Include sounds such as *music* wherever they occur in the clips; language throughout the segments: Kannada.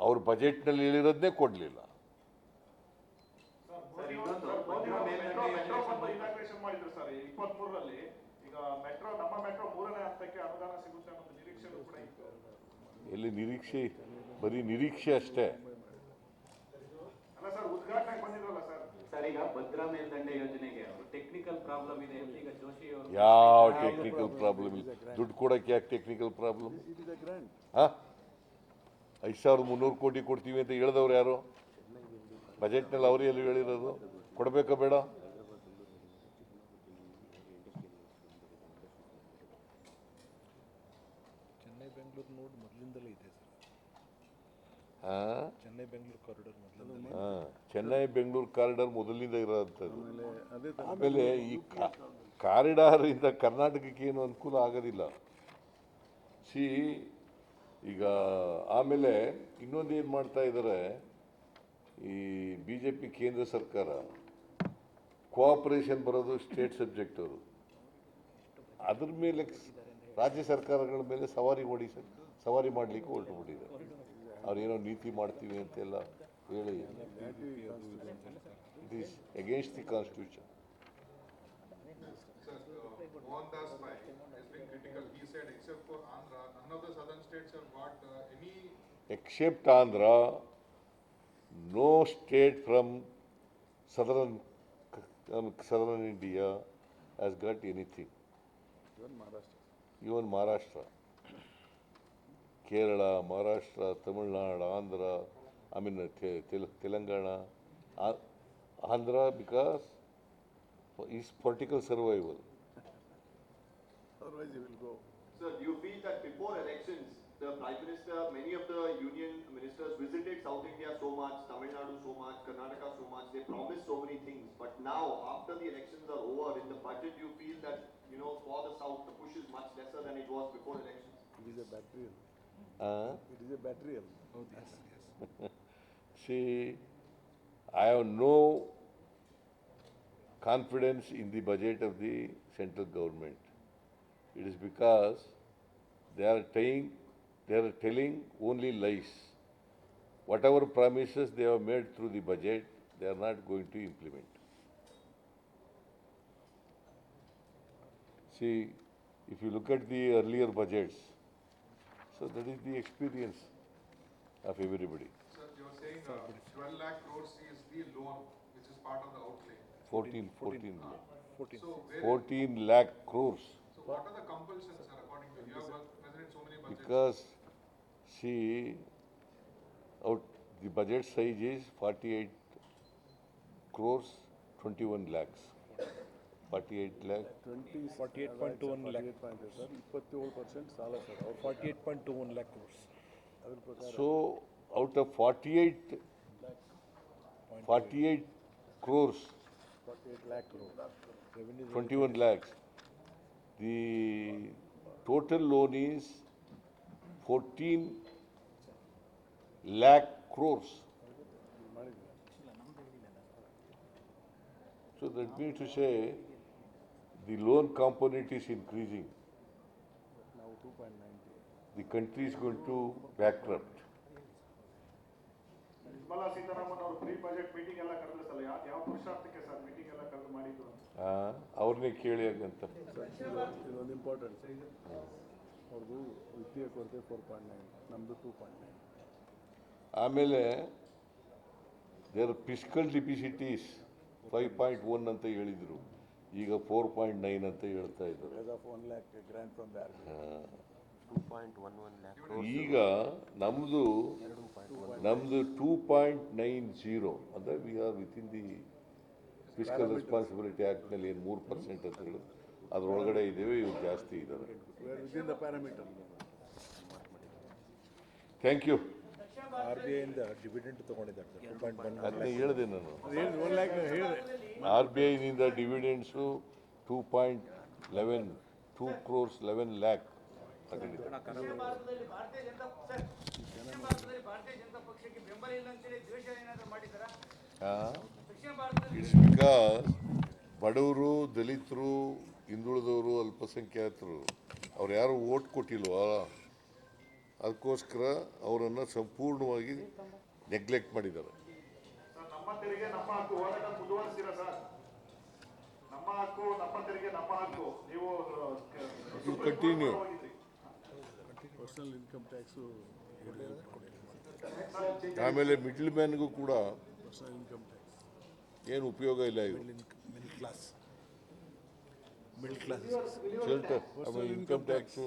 ಅವ್ರ ಬಜೆಟ್ನಲ್ಲಿ ಹೇಳಿರೋದನ್ನೇ ಕೊಡಲಿಲ್ಲ. ಸರ್ ಇನ್ನೊಂದು ಭದ್ರಾ ಮೇಲ್ದಂಡೆ ಯೋಜನೆ ಇನಾಗ್ರೇಷನ್ ಮಾಡಿದ್ರು ಸರ್ ಇಪ್ಪತ್ತ್ ಮೂರರಲ್ಲಿ ಈಗ ಮೆಟ್ರೋ ನಮ್ಮ ಮೆಟ್ರೋ ಮೂರನೇ ಹಂತಕ್ಕೆ ಅನುದಾನ ಸಿಗುತ್ತೆ ಅನ್ನೋ ನಿರೀಕ್ಷೆನೂ ಕೂಡ ಇತ್ತು. ಎಲ್ಲಿ ನಿರೀಕ್ಷೆ ಬರೀ ನಿರೀಕ್ಷೆ ಅಷ್ಟೇ. ಅಲ್ಲ ಸರ್ ಉದ್ಘಾಟನೆಗೆ ಬಂದಿದ್ರಲ್ಲ ಸರ್. ಸರ್ ಈಗ ಭದ್ರಾ ಮೇಲ್ದಂಡೆ ಯೋಜನೆಗೆ ಟೆಕ್ನಿಕಲ್ ಪ್ರಾಬ್ಲಮ್ ಇದೆ ಈಗ ಜೋಶಿ ಅವರು ಯಾವ ಟೆಕ್ನಿಕಲ್ ಪ್ರಾಬ್ಲಮ್ ಇಲ್ಲ. ದುಡ್ಡು ಕೊಡಕ್ಕೆ ಯಾಕೆ ಟೆಕ್ನಿಕಲ್ ಪ್ರಾಬ್ಲಮ್ ಹಾಂ? ಐದು ಸಾವಿರದ ಮುನ್ನೂರು ಕೋಟಿ ಕೊಡ್ತೀವಿ ಅಂತ ಹೇಳಿದವ್ರು ಯಾರು? ಬಜೆಟ್ನಲ್ಲಿ ಅವರೇ ಎಲ್ಲಿ ಹೇಳಿರೋದು? ಕೊಡಬೇಕಾ ಬೇಡ? ಚೆನ್ನೈ ಬೆಂಗಳೂರು ನೋಡ್ ಮೊದಲಿಂದಲೇ ಇದೆ ಸರ್. ಹಾಂ? ಚೆನ್ನೈ ಬೆಂಗಳೂರು ಕಾರಿಡಾರ್ ಮೊದಲಿಂದ ಹಾಂ ಚೆನ್ನೈ ಬೆಂಗಳೂರು ಕಾರಿಡಾರ್ ಮೊದಲಿಂದ ಇರೋಂಥದ್ದು. ಆಮೇಲೆ ಈ ಕಾರಿಡಾರ್ ಇಂದ ಕರ್ನಾಟಕಕ್ಕೆ ಏನು ಅನುಕೂಲ ಆಗೋದಿಲ್ಲ. ಸಿ ಈಗ ಆಮೇಲೆ ಇನ್ನೊಂದು ಏನು ಮಾಡ್ತಾ ಇದ್ದಾರೆ ಈ ಬಿ ಜೆ ಪಿ ಕೇಂದ್ರ ಸರ್ಕಾರ ಕೋಆಪರೇಷನ್ ಬರೋದು ಸ್ಟೇಟ್ ಸಬ್ಜೆಕ್ಟ್ ಅವರು. ಅದ್ರ ಮೇಲೆ ರಾಜ್ಯ ಸರ್ಕಾರಗಳ ಮೇಲೆ ಸವಾರಿ ಓಡಿ ಸವಾರಿ ಮಾಡಲಿಕ್ಕೆ ಹೊರಟು ಬಿಟ್ಟಿದ್ದಾರೆ. ಅವ್ರೇನೋ ನೀತಿ ಮಾಡ್ತೀವಿ ಅಂತೆಲ್ಲ ಹೇಳಿ. It is against the constitution has been critical. He said except Andhra, no state from southern, um, southern India has got anything. Even Maharashtra. Even Maharashtra. Kerala, Maharashtra, Tamil Nadu, Andhra, I mean uh, Te- Tel- Telangana, A- Andhra because for is political survival. Otherwise you will go. Sir, do you feel that before elections, the Prime Minister, many of the union ministers visited South India so much, Tamil Nadu so much, Karnataka so much, they promised so many things. But now, after the elections are over, in the budget, you feel that, you know, for the South, the push is much lesser than it was before elections? It is a battery. Uh, It is a battery. Oh yes. *laughs* See, I have no confidence in the budget of the central government. It is because they are telling, they are telling only lies. Whatever promises they have made through the budget, they are not going to implement. See, if you look at the earlier budgets, so that is the experience of everybody. Sir, you were saying uh, 12 lakh crores is the loan, which is part of the outlay. 14, 14, 14 So 14 lakh crores. so what are the compulsions, sir, according to you? You have presented so many budgets. Because, see, out, the budget size is 48 crores, 21 lakhs. 48 lakh, Twenty. 48.21 lakh. Sir ಇಪ್ಪತ್ತೇಳು ಪರ್ಸೆಂಟ್ ಸಾಲ ಸರ್ ಅವ್ರು forty eight point two one lakh crores ಅದ್ರ ಪ್ರಕಾರ so out of 48, 48 crores, forty eight lakh revenue 21 lakhs, the total loan is 14 lakh crores. So that means to say, the loan component is increasing. ನಾವು two point ninety The country is going to bankrupt. Nirmala Sitharaman ಅವರು ಪ್ರೀ ಬಜೆಟ್ ಮೀಟಿಂಗ್ ಎಲ್ಲ ಕರೆದ್ರು ಸರ್ ಯಾವ ಯಾವ ಪುರುಷಾರ್ಥಕ್ಕೆ ಸರ್ ಮೀಟಿಂಗ್ ಎಲ್ಲ ಕರೆದು ಮಾಡಿದ್ದು ಅಂತ ಆ, ಅವ್ರನ್ನೇ ಕೇಳಿ ಹಾಗಂತ ಇದೊಂದು ಇಂಪಾರ್ಟೆಂಟ್ ಅವ್ರದ್ದು ವಿತ್ತೀಯ ಕೊರತೆ ಫೋರ್ ಪಾಯಿಂಟ್ ನೈನ್ ನಮ್ಮದು ಟೂ ಪಾಯಿಂಟ್ ನೈನ್ ಆಮೇಲೆ their fiscal deficits five point one ಅಂತ ಹೇಳಿದರು. ಈಗ ಫೋರ್ ಪಾಯಿಂಟ್ ನೈನ್ ಅಂತ ಹೇಳ್ತಾ ಇದ್ದಾರೆ. ಈಗ ನಮ್ಮದು ನಮ್ಮದು ಟೂ ಪಾಯಿಂಟ್ ನೈನ್ ಜೀರೋ ಅಂದರೆ we are with in the fiscal responsibility ಆ್ಯಕ್ಟ್ನಲ್ಲಿ ಏನು ಮೂರು ಪರ್ಸೆಂಟ್ ಅಂತ ಹೇಳಿ ಅದರೊಳಗಡೆ ಇದ್ದೇವೆ ಇವ್ರು ಜಾಸ್ತಿ ಇದ್ದಾರೆ. ಥ್ಯಾಂಕ್ ಯು ಆರ್ ಬಿ ಐಯಿಂದ ಡಿವಿಡೆಂಟ್ ತೊಗೊಂಡಿದ್ದಾರೆ ಸರ್ ಟು ಪಾಯಿಂಟ್ ಒನ್ ಅದನ್ನೇ ಹೇಳಿದೆ ನಾನು. R B ಐನಿಂದ dividends two point eleven two crores eleven lakh ತಗೊಂಡಿದ್ದಾರೆ. ಇಟ್ಸ್ ಬಿಕಾಸ್ ಬಡವರು ದಲಿತರು ಹಿಂದುಳಿದವರು ಅಲ್ಪಸಂಖ್ಯಾತರು ಅವ್ರು ಯಾರು ಓಟ್ ಕೊಟ್ಟಿಲ್ವಾ ಅದಕ್ಕೋಸ್ಕರ ಅವರನ್ನು ಸಂಪೂರ್ಣವಾಗಿ ನೆಗ್ಲೆಕ್ಟ್ ಮಾಡಿದ್ದಾರೆ. ಕಂಟಿನ್ಯೂ ನಮ್ಮ ತೆರಿಗೆ ನಮ್ಮ ಹಕ್ಕು. ಹೋರಾಟ ಮುಂದುವರಿಸ್ತೀರಾ ಸರ್? ನಮ್ಮ ಹಕ್ಕು ನಮ್ಮ ತೆರಿಗೆ ನಮ್ಮ ಹಕ್ಕು. ನೀವು ಆ, ಕ- ಸುಪ್ರೀಂ ಕೋರ್ಟ್ continue. ಹೋಗಿದ್ರಿ. ಪರ್ಸನಲ್ ಇನ್ಕಮ್ ಟ್ಯಾಕ್ಸು ಆಮೇಲೆ ಮಿಡ್ಲ್ ಮ್ಯಾನ್ಗೂ ಕೂಡ ಪರ್ಸನಲ್ ಇನ್ಕಮ್ ಟ್ಯಾಕ್ಸ್ ಏನು ಉಪಯೋಗ ಇಲ್ಲ ಇದು middle class middle class income tax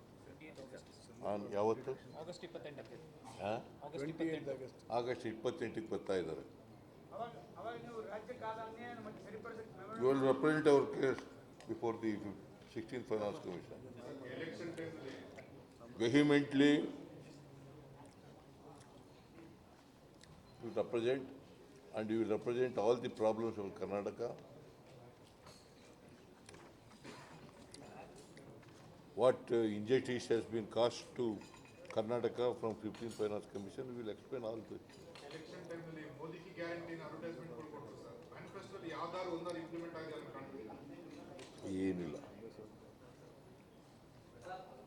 on ಯಾವತ್ತು? ಆಗಸ್ಟ್ ಇಪ್ಪತ್ತೆಂಟಕ್ಕೆ. ಬರ್ತಾ ಇದ್ದಾರೆ. ಅವಾಗ ಅವಾಗ ನೀವು ರಾಜ್ಯಕ್ಕೆ ಆದ ಮತ್ತೆ ಸರಿಪಡಿಸಕ್ಕೆ you will represent our case before the sixteen finance commission vehemently you represent and you represent all the problems of Karnataka. What uh, injustice has been caused to Karnataka from 15 Finance Commission, we will explain all this. ಏನಿಲ್ಲ.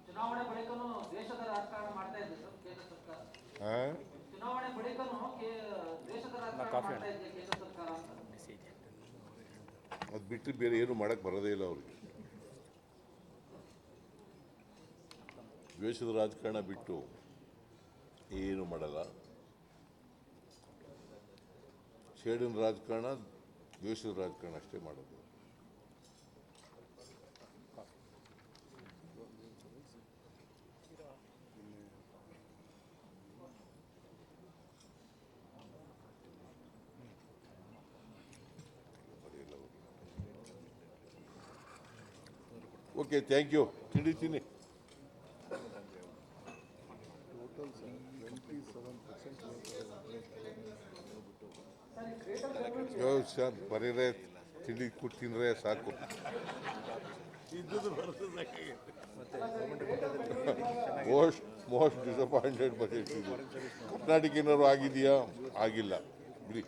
ಚುನಾವಣೆ ಬಳಿಕನೂ ದೇಶದ ರಾಜಕಾರಣ ಮಾಡ್ತಾ ಇದೆ ಸರ್ ಕೇಂದ್ರ ಸರ್ಕಾರ. ಆ? ಚುನಾವಣೆ ಬಳಿಕನೂ ಕೇ- ದೇಶದ ರಾಜಕಾರಣ ಮಾಡ್ತಾ ಇದೆ ಕೇಂದ್ರ ಸರ್ಕಾರ ಅಂತ. ಅದು ಬಿಟ್ಟರೆ ಬೇರೆ ಏನು ಮಾಡಕ್ಕೆ ಬರೋದೇ ಇಲ್ಲ ಅವ್ರಿಗೆ. ದ್ವೇಷದ ರಾಜಕಾರಣ ಬಿಟ್ಟು ಏನು ಮಾಡಲ್ಲ. ಸೇಡಿನ ರಾಜಕಾರಣ ದ್ವೇಷದ ರಾಜಕಾರಣ ಅಷ್ಟೇ ಮಾಡೋದು. ಓಕೆ ಥ್ಯಾಂಕ್ ಯು ತಿಳಿತೀನಿ ಸರ್ ಬರೀರೇ, ತಿಳಿ ಕೊಟ್ಟು ತಿಂದ್ರೆ ಸಾಕು. ಮೋಸ್ಟ್ ಮೋಸ್ಟ್ ಡಿಸಪಾಯಿಂಟೆಡ್ ಬಜೆಟ್ ಇದು ಕರ್ನಾಟಕ ಏನಾದ್ರು ಆಗಿದೆಯಾ? ಆಗಿಲ್ಲ. ಬಿಡಿ.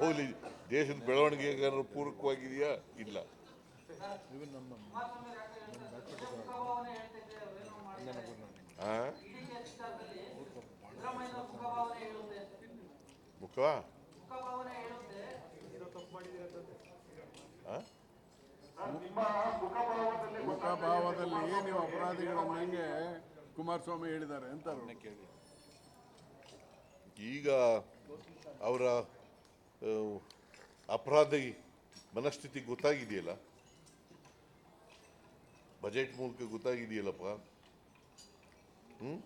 ಹೋಲಿ, ದೇಶದ ಬೆಳವಣಿಗೆಗೆ ಏನಾದ್ರು ಪೂರಕವಾಗಿದೆಯಾ? ಇಲ್ಲ. ಮುಖಭಾವನೆ ಮುಖಭಾವನೆ ಹೇಳುತ್ತೆ ಮುಖ ಮುಖಭಾವನೆ ಹೇಳುತ್ತೆ ಮುಖಭಾವದಲ್ಲಿ ನೀವು ಅಪರಾಧಿಗಳನ್ನು ಹೆಂಗೆ ಕುಮಾರಸ್ವಾಮಿ ಹೇಳಿದ್ದಾರೆ ಅಂತಾರೆ. ಈಗ ಅವರ ಅಪರಾಧಿ ಮನಸ್ಥಿತಿ ಗೊತ್ತಾಗಿದೆಯಲ್ಲ? ಬಜೆಟ್ ಮೂಲಕ ಗೊತ್ತಾಗಿದೆಯಲ್ಲಪ್ಪ? ಹ್ಮ್?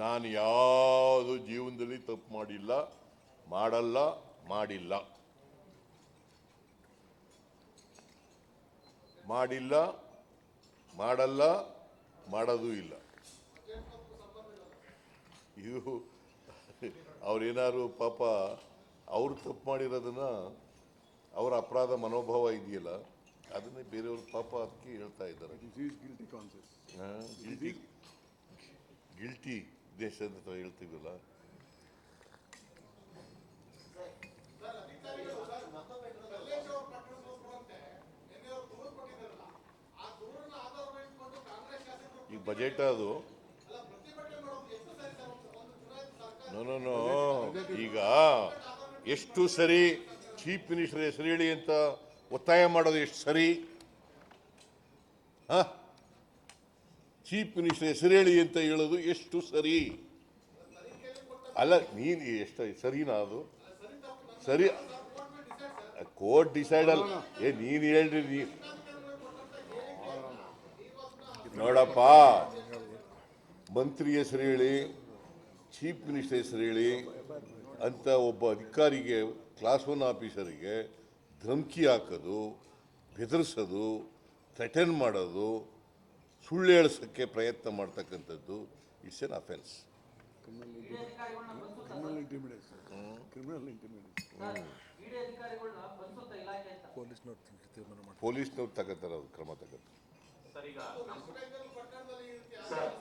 ನಾನು ಯಾವುದು ಜೀವನದಲ್ಲಿ ತಪ್ಪು ಮಾಡಿಲ್ಲ ಮಾಡಲ್ಲ ಮಾಡಿಲ್ಲ. ಮಾಡಿಲ್ಲ ಮಾಡಲ್ಲ ಮಾಡೋದು ಇಲ್ಲ. ಇದು ಅವ್ರೇನಾದ್ರು ಪಾಪ ಅವರು ತಪ್ಪು ಮಾಡಿರೋದನ್ನು ಅವರ ಅಪರಾಧ ಮನೋಭಾವ ಇದೆಯಲ್ಲ ಅದನ್ನೇ ಬೇರೆಯವ್ರ ಪಾಪ ಅದಕ್ಕೆ ಹೇಳ್ತಾ ಇದ್ದಾರೆ. ಗಿಲ್ಟಿ ಕಾನ್ಸಿಯಸ್ ಗಿಲ್ಟಿ ಗಿಲ್ಟಿ ದೇಶ ಅಂತ ಹೇಳ್ತೀವಲ್ಲ ಈ ಬಜೆಟ್ ಅದು ನೋ ಈಗ ಎಷ್ಟು ಸರಿ ಚೀಫ್ ಮಿನಿಸ್ಟರ್ ಹೆಸರು ಹೇಳಿ ಅಂತ ಒತ್ತಾಯ ಮಾಡೋದು ಎಷ್ಟು ಸರಿ? ಹಾ? ಚೀಫ್ ಮಿನಿಸ್ಟರ್ ಹೆಸರು ಹೇಳಿ ಅಂತ ಹೇಳೋದು ಎಷ್ಟು ಸರಿ? ಅಲ್ಲ, ನೀನು ಎಷ್ಟು ಸರಿನಾ ಅದು? ಸರಿ. ಕೋರ್ಟ್ ಡಿಸೈಡ್ ಅಲ್ಲ. ಏ, ನೀನು ಹೇಳ್ರಿ, ನೀ ನೋಡಪ್ಪ. ಮಂತ್ರಿ ಹೆಸರು ಹೇಳಿ ಚೀಫ್ ಮಿನಿಸ್ಟರ್ ಹೆಸರು ಹೇಳಿ ಅಂತ ಒಬ್ಬ ಅಧಿಕಾರಿಗೆ, ಕ್ಲಾಸ್ ಒನ್ ಆಫೀಸರಿಗೆ ಧಮಕಿ ಹಾಕೋದು, ಬೆದರಿಸೋದು, ಥ್ರೆಟನ್ ಮಾಡೋದು ಸುಳ್ಳು ಹೇಳಿಸೋಕ್ಕೆ ಪ್ರಯತ್ನ ಮಾಡ್ತಕ್ಕಂಥದ್ದು ಇಟ್ಸ್ ಎನ್ ಅಫೆನ್ಸ್. ಪೊಲೀಸ್ನವ್ರು ತಗೋತಾರೆ ಅದು ಕ್ರಮ ತಗೋತಾರೆ. ಸರ್ ಈಗ ಸರ್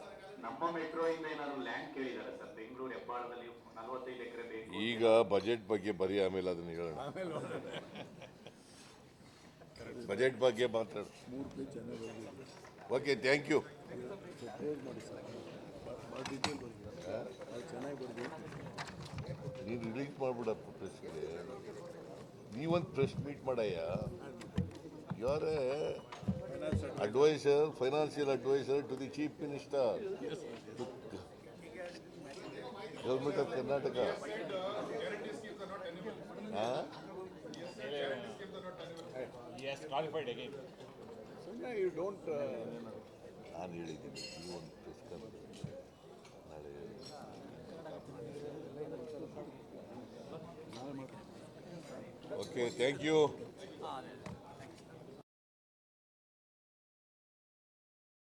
ನಮ್ಮ ಮೆಟ್ರೋ ಇಂದ ಏನಾದ್ರು ಲ್ಯಾಂಡ್ ಕೇಳಿದ್ದಾರೆ ಸರ್? ಬೆಂಗಳೂರು ಹೆಬ್ಬಾಳದಲ್ಲಿ ನಲವತ್ತೈದು ಎಕರೆ ಬೇಕು ಈಗ ಬಜೆಟ್ ಬಗ್ಗೆ ಬರೀ ಆಮೇಲೆ ಅದನ್ನ ಹೇಳೋಣ. ಬಜೆಟ್ ಬಗ್ಗೆ ಮಾತಾಡ ಓಕೆ ಥ್ಯಾಂಕ್ ಯು ನೀನು ರಿಲೀಸ್ ಮಾಡ್ಬಿಡಪ್ಪ ಪ್ರೆಸ್ಗೆ ನೀವೊಂದು ಪ್ರೆಸ್ ಮೀಟ್ ಮಾಡಯ್ಯ. ಯಾರ adviser financial adviser to the chief minister government of Karnataka ಸುಮ್ಮನೆ ಯು ಡೋಂಟ್ ನಾನು ಹೇಳಿದ್ದೀನಿ ನೀವೊಂದು ಪ್ರೆಸ್ ನಾಳೆ ಓಕೆ ಥ್ಯಾಂಕ್ ಯು